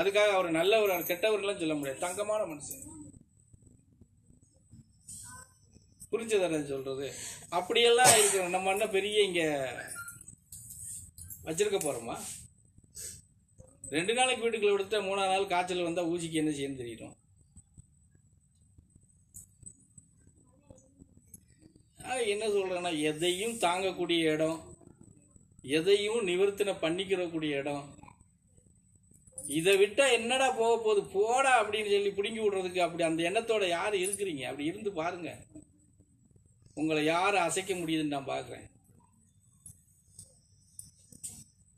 அதுக்காக அவர் நல்லவர் அவர் கெட்டவர்லாம் சொல்ல முடியாது. தங்கமான மனுஷன். புரிஞ்சதான சொல்றது? அப்படியெல்லாம் இருக்கிறோம் நம்ம என்ன பெரிய இங்க வச்சிருக்க போறோமா? ரெண்டு நாளைக்கு வீட்டுக்குள்ள விடுத்த மூணாவது நாள் காய்ச்சல் வந்தா ஊசிக்கு என்ன செய்யணும் தெரியணும் என்ன சொல்றேன்னா எதையும் தாங்கக்கூடிய இடம் எதையும் நிவர்த்தனை பண்ணிக்கிறக்கூடிய இடம் இதை விட்டா என்னடா போக போகுது? போடா அப்படின்னு சொல்லி பிடுங்கி விடுறதுக்கு அப்படி அந்த எண்ணத்தோட யார் இருக்கிறீங்க? அப்படி இருந்து பாருங்க. உங்களை யார் அசைக்க முடியுதுன்னு நான் பார்க்குறேன்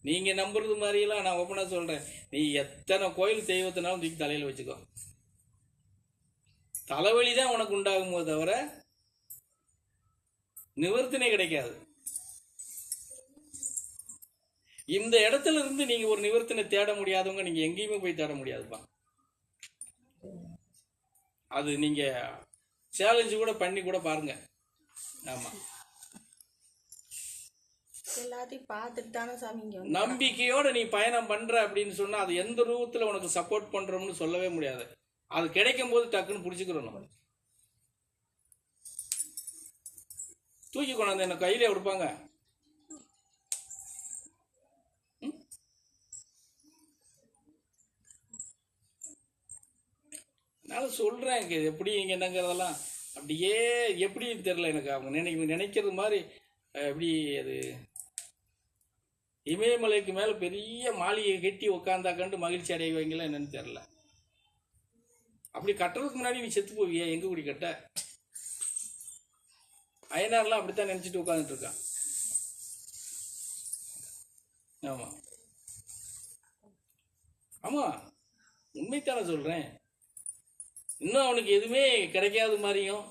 நீங்க நம்புறது மாதிரியெல்லாம் நான் ஒப்பனா சொல்றேன். நீ எத்தனை கோயில் தெய்வத்தினாலும் தூக்கி தலையில வச்சுக்கோ. தலைவலி தான் உனக்கு உண்டாகுமோ தவிர நிவர்த்தனை கிடைக்காது. இந்த இடத்துல இருந்து நீங்க ஒரு நிவர்த்தனை தேட முடியாதவங்க நீங்க எங்கேயுமே போய் தேட முடியாதுப்பா. அது நீங்க சேலஞ்சு கூட பண்ணி கூட பாருங்க. ஆமா. எல்லாத்தையும் பார்த்துட்டு தானே சாமி நம்பிக்கையோட நீ பயணம் பண்ற அப்படின்னு சொன்னா அது எந்த ரூபத்துல உனக்கு சப்போர்ட் பண்றோம்னு சொல்லவே முடியாது. அது கிடைக்கும் போது டக்குன்னு பிடிச்சிக்கிறோம் தூக்கி கொண்டாந்து என்ன கையில கொடுப்பாங்க. அதனால சொல்றேன். இது எப்படி இங்க என்னங்கிறதெல்லாம் அப்படியே எப்படின்னு தெரியல எனக்கு. அவங்க நினை நினைக்கிறது மாதிரி எப்படி அது இமயமலைக்கு மேலே பெரிய மாளிகை கட்டி உட்காந்தா கண்டு மகிழ்ச்சி அடைவீங்களா என்னன்னு தெரில அப்படி கட்டுறதுக்கு முன்னாடி நீ செத்து போவியா எங்க குடி கட்ட? அயனார்லாம் அப்படித்தான் நினைச்சிட்டு உட்காந்துட்டு இருக்கான். ஆமா. ஆமா உண்மைத்தானே சொல்றேன். இன்னும் அவனுக்கு எதுவுமே கிடைக்காத மாதிரியும்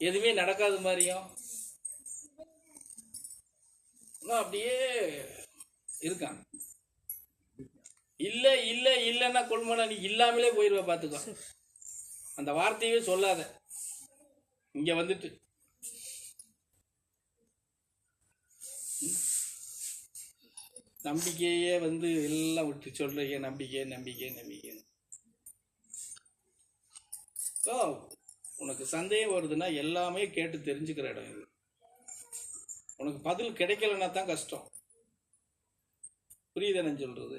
எதுவுமே நடக்காத மாதிரியும் இன்னும் அப்படியே இருக்கான். இல்லை இல்லை இல்லைன்னா கொள்மனா நீ இல்லாமலே போயிருவ பார்த்துக்கோ. அந்த வார்த்தையவே சொல்லாத. இங்கே வந்துட்டு. நம்பிக்கையே வந்து எல்லாம் விட்டு சொல்கிறீங்க நம்பிக்கை நம்பிக்கை நம்பிக்கை. ஸோ உனக்கு சந்தேகம் வருதுன்னா எல்லாமே கேட்டு தெரிஞ்சுக்கிற இடம் இது. உனக்கு பதில் கிடைக்கலன்னா தான் கஷ்டம். புரியுதுன்னு சொல்றது?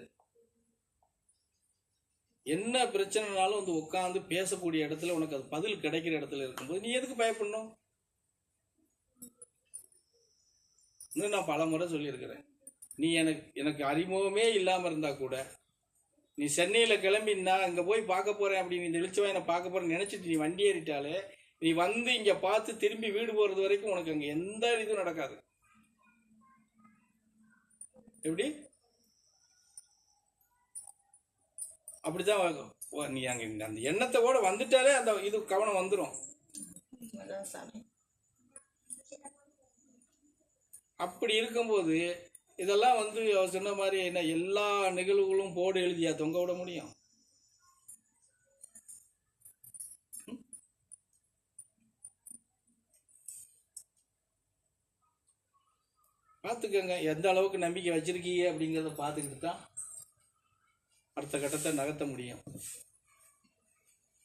என்ன பிரச்சனைனாலும் வந்து உட்காந்து பேசக்கூடிய இடத்துல உனக்கு அது பதில் கிடைக்கிற இடத்துல இருக்கும்போது நீ எதுக்கு பயப்படணும்? இன்னும் நான் பல முறை சொல்லியிருக்கிறேன். நீ எனக்கு எனக்கு அறிமுகமே இல்லாமல் இருந்தால் கூட நீ சென்னையில கிளம்பி நான் அங்க போய் பார்க்க போறேன் அப்படின்னு இந்த வெளிச்சவாயனை பார்க்க போறேன்னு நினைச்சிட்டு நீ வண்டி ஏறிட்டாலே நீ வந்து இங்க பார்த்து திரும்பி வீடு போறது வரைக்கும் உனக்கு அங்க எந்த இதுவும் நடக்காது. எப்படி? அப்படிதான் நீ அங்க அந்த எண்ணத்தை கூட வந்துட்டாலே அந்த இது கவனம் வந்துடும் அப்படி இருக்கும்போது இதெல்லாம் வந்து அவர் சொன்ன மாதிரி என்ன எல்லா நிகழ்வுகளும் போர்டு எழுதியா? தொங்க விட முடியும். பார்த்துக்கோங்க எந்த அளவுக்கு நம்பிக்கை வச்சிருக்கீங்க அப்படிங்கிறத பார்த்துக்கிட்டு தான் அடுத்த கட்டத்தை நகர்த்த முடியும்.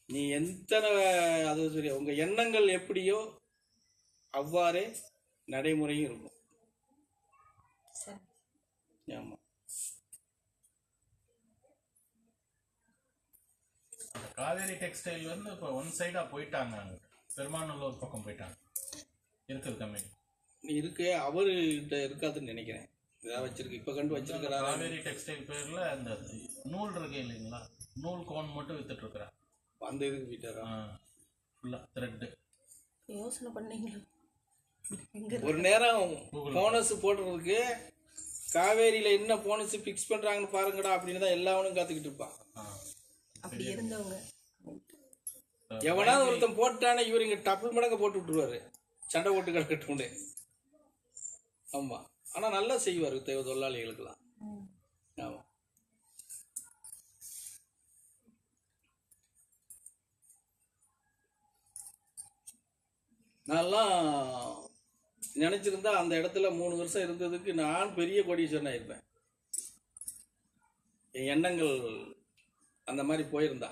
நீ எத்தனை அது சரி உங்கள் எண்ணங்கள் எப்படியோ அவ்வாறே நடைமுறையும் இருக்கும். சரி. ஆமா. அந்த காவேரி டெக்ஸ்டைல் வந்து இப்போ ஒன் சைடா போயிட்டாங்க அங்க. பெருமாநல்லூர் பக்கம் போயிட்டாங்க. இருக்குது கம்பெனி. நீ இருக்கு அவர்கிட்ட இருக்காதுன்னு நினைக்கிறேன். இதாக வச்சிருக்கு இப்ப கண்டு வச்சிருக்கிறாரா? காவேரி டெக்ஸ்டைல் பேர்ல அந்த நூல் இருக்கு இல்லைங்களா? நூல் கோன் மட்டும் வித்துட்டு இருக்கிறா அந்த இதுக்கு போயிட்டாரா ஃபுல்லா த்ரெட்டு யோசனை பண்ணீங்களா? ஒரு நேரம் போனஸ் போடுறதுக்கு காவேரியில என்ன போனஸ் ஃபிக்ஸ் பண்றாங்கன்னு பாருங்கடா அப்படின்னு தான் எல்லாவனும் காத்துக்கிட்டு இருப்பான். அப்படி இருந்தவங்க. எவனாவது ஒருத்தன் போட்டானே இவர் இங்க டபுள் மடங்க போட்டு விட்டுருவாரு. சண்டை போட்டு கிடக்கட்டும்னு. ஆமா. ஆனா நல்லா செய்வாரு தேவ தொழிலாளிகளுக்கெல்லாம். ஆமா. நான்லாம் நினைச்சிருந்தா அந்த இடத்துல மூணு வருஷம் இருந்ததுக்கு நான் பெரிய கோடீஸ்வரன் ஆயிருப்பேன். என் எண்ணங்கள் அந்த மாதிரி போயிருந்தா.